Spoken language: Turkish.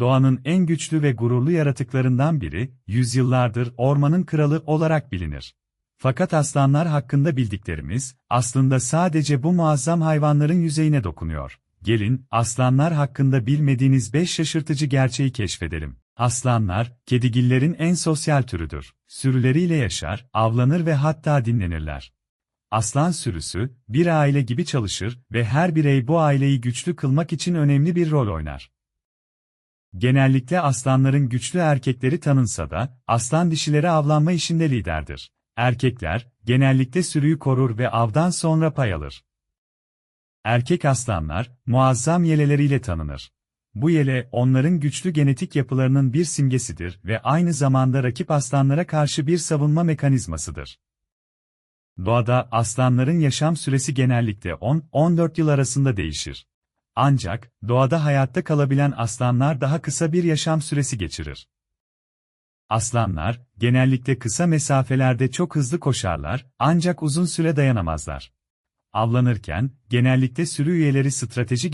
doğanın en güçlü ve gururlu yaratıklarından biri, yüzyıllardır ormanın kralı olarak bilinir. Fakat aslanlar hakkında bildiklerimiz, aslında sadece bu muazzam hayvanların yüzeyine dokunuyor. Gelin, aslanlar hakkında bilmediğiniz 5 şaşırtıcı gerçeği keşfedelim. Aslanlar, kedigillerin en sosyal türüdür. Sürüleriyle yaşar, avlanır ve hatta dinlenirler. Aslan sürüsü, bir aile gibi çalışır ve her birey bu aileyi güçlü kılmak için önemli bir rol oynar. Genellikle aslanların güçlü erkekleri tanınsa da, aslan dişileri avlanma işinde liderdir. Erkekler, genellikle sürüyü korur ve avdan sonra pay alır. Erkek aslanlar, muazzam yeleleriyle tanınır. Bu yele, onların güçlü genetik yapılarının bir simgesidir ve aynı zamanda rakip aslanlara karşı bir savunma mekanizmasıdır. Doğada aslanların yaşam süresi genellikle 10-14 yıl arasında değişir. Ancak, doğada hayatta kalabilen aslanlar daha kısa bir yaşam süresi geçirir. Aslanlar, genellikle kısa mesafelerde çok hızlı koşarlar, ancak uzun süre dayanamazlar. Avlanırken, genellikle sürü üyeleri strateji